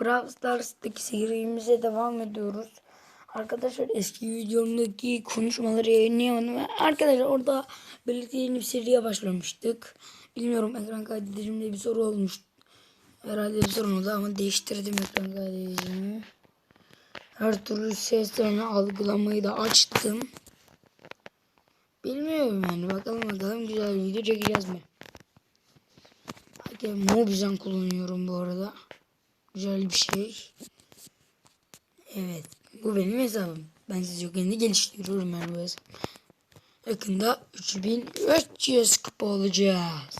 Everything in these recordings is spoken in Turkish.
Brawl Stars'taki serimize devam ediyoruz. Arkadaşlar eski videomdaki konuşmaları yayınlayamadım. Arkadaşlar orada birlikte yeni bir seriye başlamıştık. Bilmiyorum ekran kaydedicimde bir soru olmuş. Herhalde bir sorun oldu ama değiştirdim ekran kaydedicimi. Her türlü seslerini algılamayı da açtım. Bilmiyorum yani bakalım bakalım güzel bir video çekeceğiz mi? Hadi Mobizen kullanıyorum bu arada. Güzel bir şey. Evet. Bu benim hesabım. Ben siz de geliştiriyorum yani bu hesabı. Yakında 3300 kupa olacağız.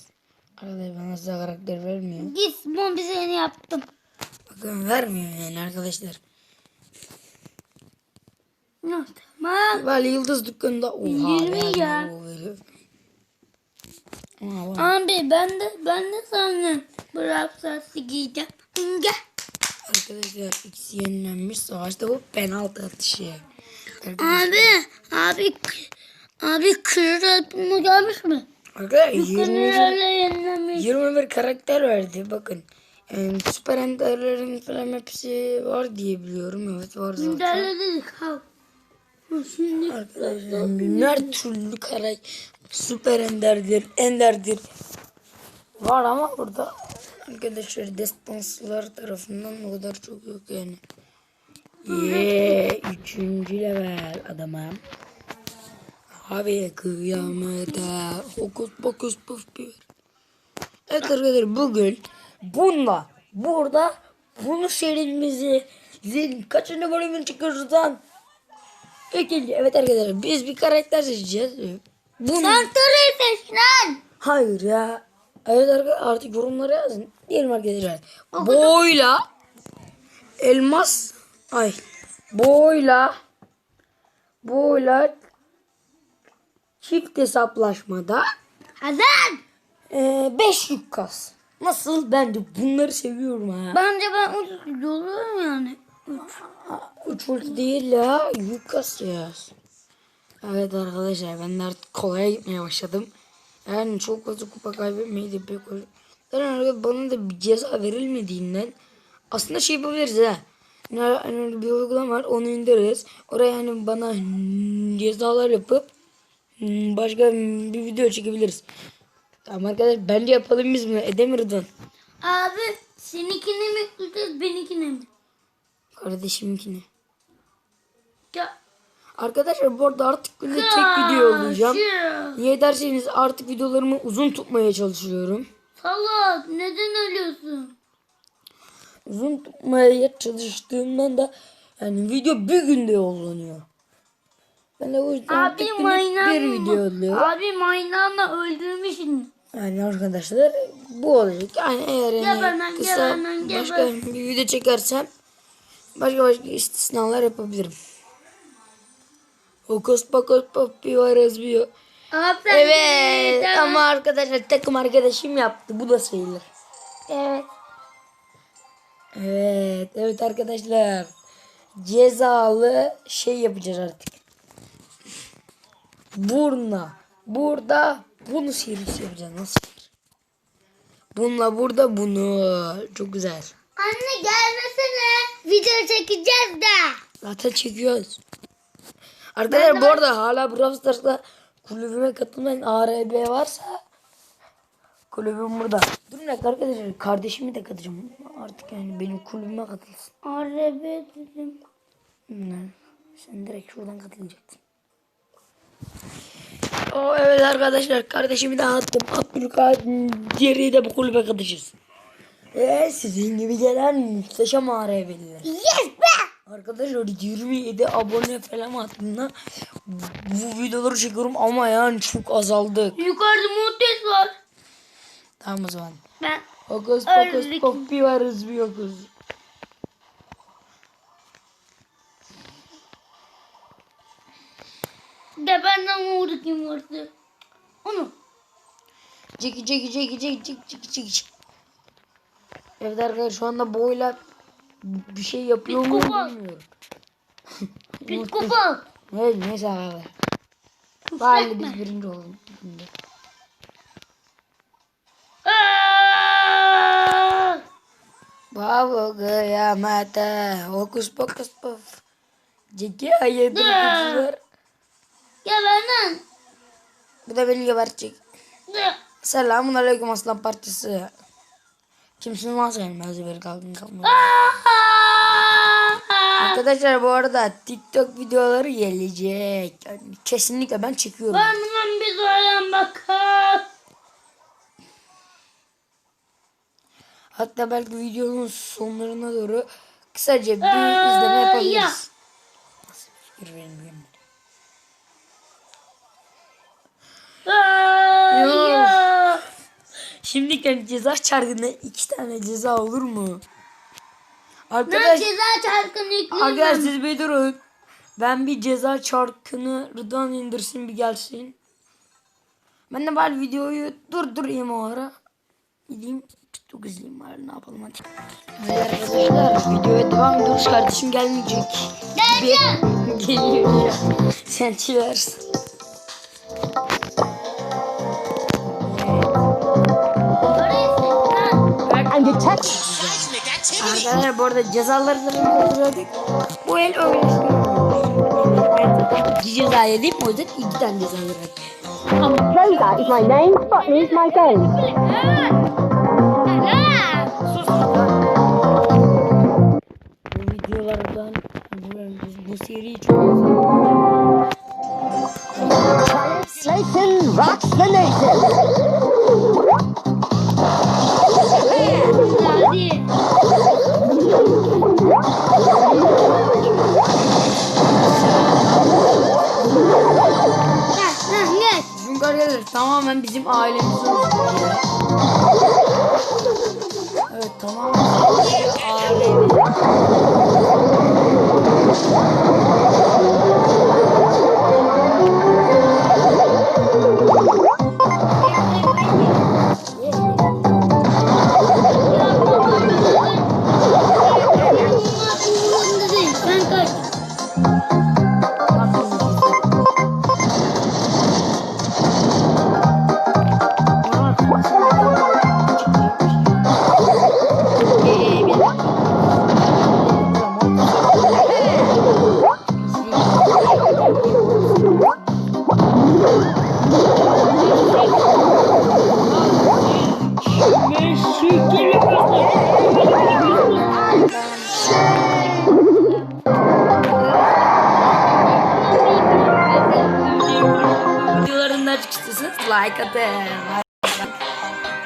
Arada bana size karakter vermiyor. Git bu bize yeni yaptım. Bakın vermiyor yani arkadaşlar. Tamam. Böyle yıldız dükkanında oha 20 beğendim, ya. o veriyor. Ama bak, Abi ben de ben de sana Brawl Stars'ı giyeceğim. Gel. arkadaşlar ikisi yenilenmiş savaşta bu penaltı atışı. Arkadaşlar, Abi abi abi kırır mı gelmiş mi? arkadaşlar 21, Kırırla yenilenmiş. 21 karakter verdi bakın. Yani süper enderlerin falan hepsi var diye biliyorum. Evet var zaten. Ha. Şimdi Arkadaşlar her türlü karay süper enderdir, enderdir. Var ama burada arkadaşlar destanslar tarafından o kadar çok yok yani. Yeee üçüncü level adamım. Abi kıyamete hokus pokus puf bir. Evet arkadaşlar bugün bununla burada bunu serimizi zil kaçıncı bölümünü çıkıyoruz lan? İkinci. Evet arkadaşlar biz bir karakter seçeceğiz. Bunu... Lan. Hayır ya. Evet arkadaşlar artık yorumlara yazın. Diyelim arkadaşlar. Boyla elmas ay boyla boyla çift hesaplaşmada Hazan. 5 yük kas. Nasıl? Ben de bunları seviyorum ha. Bence ben ucuz oluyorum yani. Üç. 3 ulti değil ya. Yük kasacağız. Evet arkadaşlar ben de artık kolaya gitmeye başladım. Yani çok fazla kupa kaybetmeyi de pek arada bana da bir ceza verilmediğinden aslında şey yapabiliriz ha. Yani, bir uygulama var onu indiririz. Oraya hani bana cezalar yapıp hmm, başka bir video çekebiliriz. Tamam arkadaşlar bence yapalım biz bunu. Edemir Rıdvan. Abi seninkini mi yükleyeceğiz benimkini mi? Kardeşimkini. Ya. Arkadaşlar bu arada artık günde tek video olacağım. Niye derseniz artık videolarımı uzun tutmaya çalışıyorum. Salak neden ölüyorsun? Uzun tutmaya çalıştığımdan da yani video bir günde yollanıyor. Ben de o yüzden Abi günde bir video oluyor. Abi maynanla öldürmüşsün. Yani arkadaşlar bu olacak. Yani eğer yani Gebermen, kısa gebermen, başka geber. bir video çekersem başka başka istisnalar yapabilirim. Hokus pokus popi var yazmıyor. Abi Evet tamam. ama arkadaşlar takım arkadaşım yaptı. Bu da sayılır. Evet. Evet, evet arkadaşlar. Cezalı şey yapacağız artık. Burna. Burada bunu serisi yapacağız. Nasıl? Bununla burada bunu. Çok güzel. Anne gelmesene. Video çekeceğiz de. Zaten çekiyoruz. Arkadaşlar bu arada hala Brawl Stars'ta kulübüme katılmayan ARB varsa kulübüm burada. Durun arkadaşlar kardeşimi de katacağım. Artık yani benim kulübüme katılsın. RB dedim. Ne? Sen direkt şuradan katılacaksın. O evet arkadaşlar kardeşimi de attım. Abdülkadir'i de bu kulübe katacağız. Ee, sizin gibi gelen muhteşem ARB'liler. Yes. Arkadaşlar 27 abone falan attığında bu videoları çekiyorum ama yani çok azaldı. Yukarıda muhtes var. Tamam o zaman. Ben Hokus pokus popi varız bir yokuz. de benden vurdu kim vurdu. Onu. Çeki çeki çeki çeki çeki çeki çeki. Evet arkadaşlar şu anda boyla bir şey yapıyor mu Psikopat. bilmiyorum. Psikopat. Evet neyse abi. Bari biz birinci olalım. Şimdi. Bravo kıyamete. Hokus pokus puf. Ceki hayırdır kızlar. Ya benden. Bu da beni gebertecek. Selamun aleyküm aslan partisi. Kimsin lan sen? Ben bir kaldın kalmadın. Aa! Arkadaşlar bu arada TikTok videoları gelecek. Yani kesinlikle ben çekiyorum. Bana bir doyan bakın. Hatta belki videonun sonlarına doğru kısaca bir izleme ya. yapabiliriz. Nasıl bir fikir bilmiyorum. Aa, Yok. ya. Şimdiden ceza çarkında iki tane ceza olur mu? Ben Arkadaş, ceza çarkını arkadaş siz bir durun. Ben bir ceza çarkını Rıdvan indirsin bir gelsin. Ben de bari videoyu durdurayım o ara. Gideyim TikTok izleyeyim bari ne yapalım hadi. Evet arkadaşlar videoya devam ediyoruz. Kardeşim gelmeyecek. Geleceğim. Geliyor ya. Sen çiversin. Detect Arkadaşlar bu arada cezaları da hazırladık. Bu el öyle iki ceza yedim o yüzden iki tane ceza verdim. Rosa is my name, is my game. Bizim ailemizin oyunu. Evet Videolarından çıkıştısınız like atın.